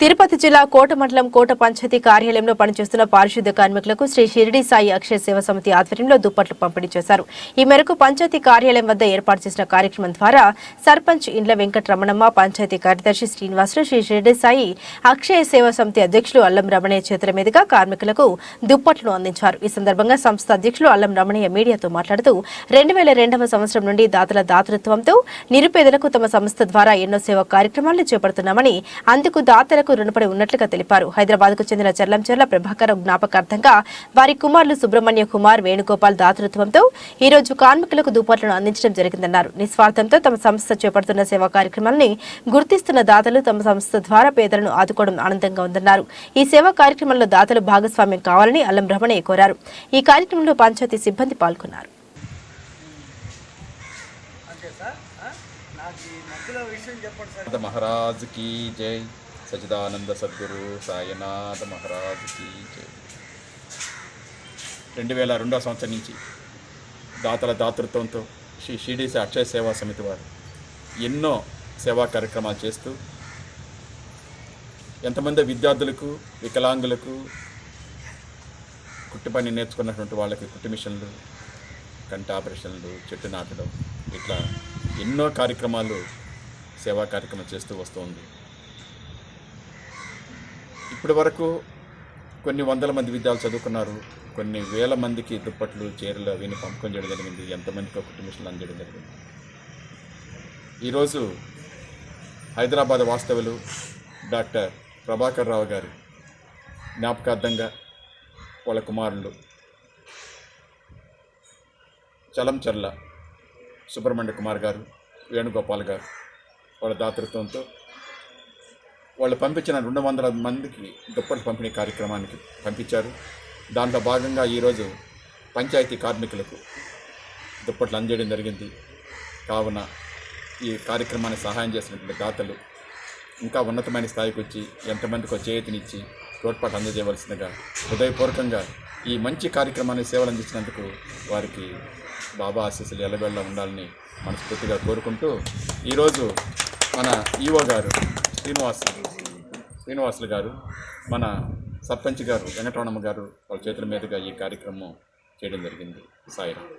తిరుపతి జిల్లా కోట మండలం కోట పంచాయతీ కార్యాలయంలో పనిచేస్తున్న పారిశుద్ధ కార్మికులకు శ్రీ షిరిడి సాయి అక్షయ సేవ సమితి ఆధ్వర్యంలో దుప్పట్లు పంపిణీ చేశారు. ఈ మేరకు పంచాయతీ కార్యాలయం వద్ద ఏర్పాటు చేసిన కార్యక్రమం ద్వారా సర్పంచ్ ఇండ్ల వెంకటరమణమ్మ పంచాయతీ కార్యదర్శి శ్రీనివాసులు శ్రీ షిరిడి సాయి అక్షయ సేవ సమితి అధ్యక్షులు అల్లం రమణయ్య చేతుల మీదుగా కార్మికులకు దుప్పట్లను అందించారు. ఈ సందర్భంగా సంస్థ అధ్యక్షులు అల్లం రమణయ్య మీడియాతో మాట్లాడుతూ రెండు వేల రెండవ సంవత్సరం నుండి దాతల దాతృత్వంతో నిరుపేదలకు తమ సంస్థ ద్వారా ఎన్నో సేవా కార్యక్రమాలను చేపడుతున్నామని అందుకు దాతలకు రుణపడి ఉన్నట్లుగా తెలిపారు. హైదరాబాద్కు చెందిన చర్లంచెర్ల ప్రభాకర్ జ్ఞాపకార్థంగా వారి కుమారులు సుబ్రహ్మణ్య కుమార్ వేణుగోపాల్ దాతృత్వంతో ఈ రోజు కార్మికులకు దుప్పట్లను అందించడం జరిగిందన్నారు. నిస్వార్థంతో తమ సంస్థ చేపడుతున్న సేవా కార్యక్రమాలని గుర్తిస్తున్న దాతలు తమ సంస్థ ద్వారా పేదలను ఆదుకోవడం ఆనందంగా ఉందన్నారు. ఈ సేవా కార్యక్రమంలో దాతలు భాగస్వామ్యం కావాలని అల్లం రమణయ్య కోరారు. ఈ కార్యక్రమంలో పంచాయతీ సిబ్బంది పాల్గొన్నారు. మహారాజ్ కీ జై. సచిదానంద సద్గురు సాయినాథ మహారాజ్ కీ రెండు వేల రెండవ సంవత్సరం నుంచి దాతల దాతృత్వంతో శ్రీ షిడిసి అక్షయ సేవా సమితి వారు ఎన్నో సేవా కార్యక్రమాలు చేస్తూ ఎంతమంది విద్యార్థులకు వికలాంగులకు కుట్టు పని నేర్చుకున్నటువంటి వాళ్ళకి కుట్టు మిషన్లు కంటి ఆపరేషన్లు చెట్టు నాటడం ఇట్లా ఎన్నో కార్యక్రమాలు సేవా కార్యక్రమం చేస్తూ వస్తుంది ఇప్పటి వరకు కొన్ని వందల మంది విద్యార్థులు చదువుకున్నారు. కొన్ని వేల మందికి దుప్పట్లు చీరలు అవి పంపకం చేయడం జరిగింది. ఎంతమందికి ఒక మిషన్లు అందజేయడం జరిగింది. ఈరోజు హైదరాబాద్ వాస్తవులు డాక్టర్ ప్రభాకర్ రావు గారు జ్ఞాపకార్థంగా వాళ్ళ కుమారులు చలంచర్ల సుబ్రహ్మణ్య కుమార్ గారు వేణుగోపాల్ గారు వాళ్ళ దాతృత్వంతో వాళ్ళు పంపించిన రెండు వందల మందికి దుప్పటి పంపిణీ కార్యక్రమానికి పంపించారు. దాంట్లో భాగంగా ఈరోజు పంచాయతీ కార్మికులకు దుప్పట్లు అందజేయడం జరిగింది. కావున ఈ కార్యక్రమాన్ని సహాయం చేసినటువంటి దాతలు ఇంకా ఉన్నతమైన స్థాయికి వచ్చి ఎంతమందికో చేతినిచ్చి తోడ్పాటు అందజేయవలసిందిగా హృదయపూర్వకంగా ఈ మంచి కార్యక్రమాన్ని సేవలు అందించినందుకు వారికి బాబా ఆశీస్సులు ఎలవేళ్ళ ఉండాలని మనస్ఫూర్తిగా కోరుకుంటూ ఈరోజు మన ఈఓ గారు శ్రీనివాస్ శ్రీనివాసులు గారు మన సర్పంచ్ గారు వెంకటరమణమ్మ గారు వాళ్ళ చేతుల మీదుగా ఈ కార్యక్రమం చేయడం జరిగింది. సాయిరామ్.